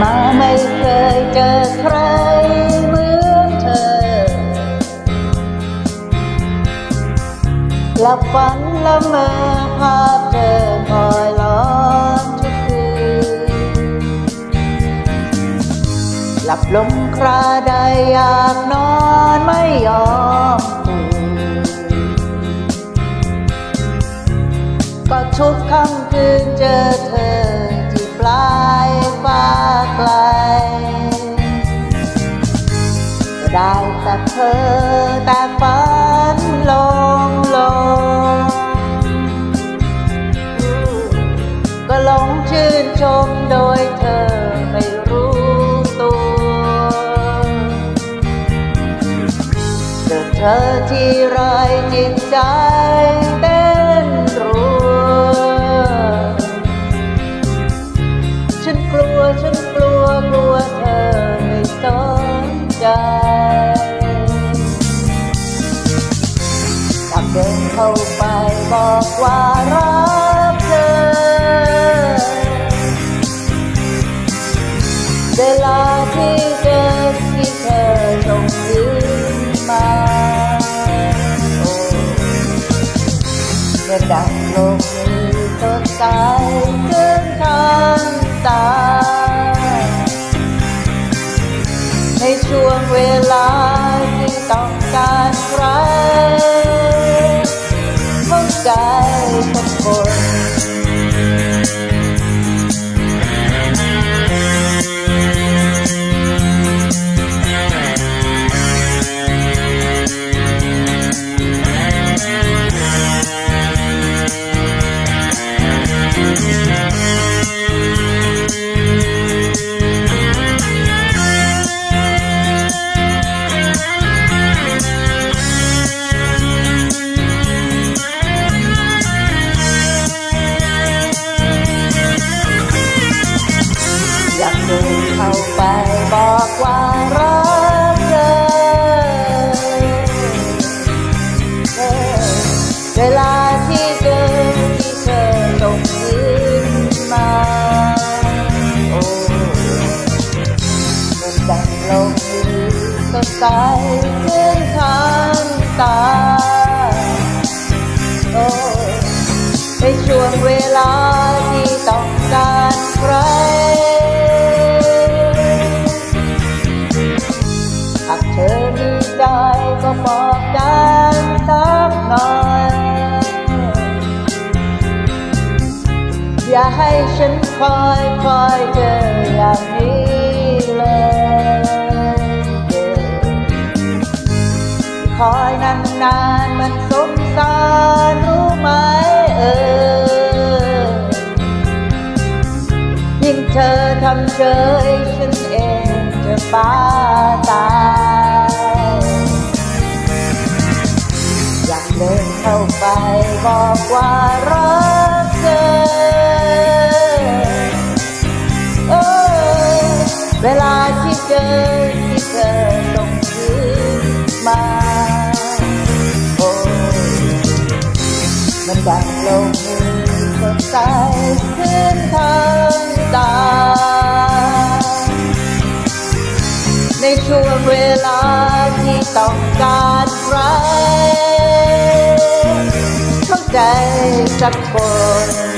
มาไม่เคยเจอใครเหมือนเธอ หลับฝันละเมอภาพเธอคอยล้อนทุกคืน หลับลงคราใดอยากนอนไม่ยอมก็ทุกค่ำคืนเจอเธอ ได้แต่เธอแต่ฝันลงลง ก็หลงชื่นชมโดยเธอไม่รู้ตัวเจอเธอที่ไรจิตใจเต้นรัว ฉันกลัวฉันกลัวกลัวเธอไม่สนใจ เข้าไปบอกว่ารักเธอ เวลาที่เจอที่เธอส่งยิ้มมาเมื่อดังโลกนี้สดใสขึ้นทางตา ในช่วงเวลาที่ต้องการใคร เข้ เวลาที่เจอที่เธอส่งยืนมาโอ้เมื่อดังลมนี้สดใสขึ้นทางตาโอ้ในช่วงเวลา อย่าให้ฉันคอยคอยเจออย่างนี้เลยคอยนานๆมันสงสารรู้ไหมเออ ยิ่งเธอทำเฉยฉันเองจะบ้าตายอยากเดินเข้าไปบอกว่ารัก เออเวลาที่เจอที่เธอต้องคืนมาโอ้มันดังลงมือสดใสขึ้นทางตา ในช่วงเวลาที่ต้องการ stop born.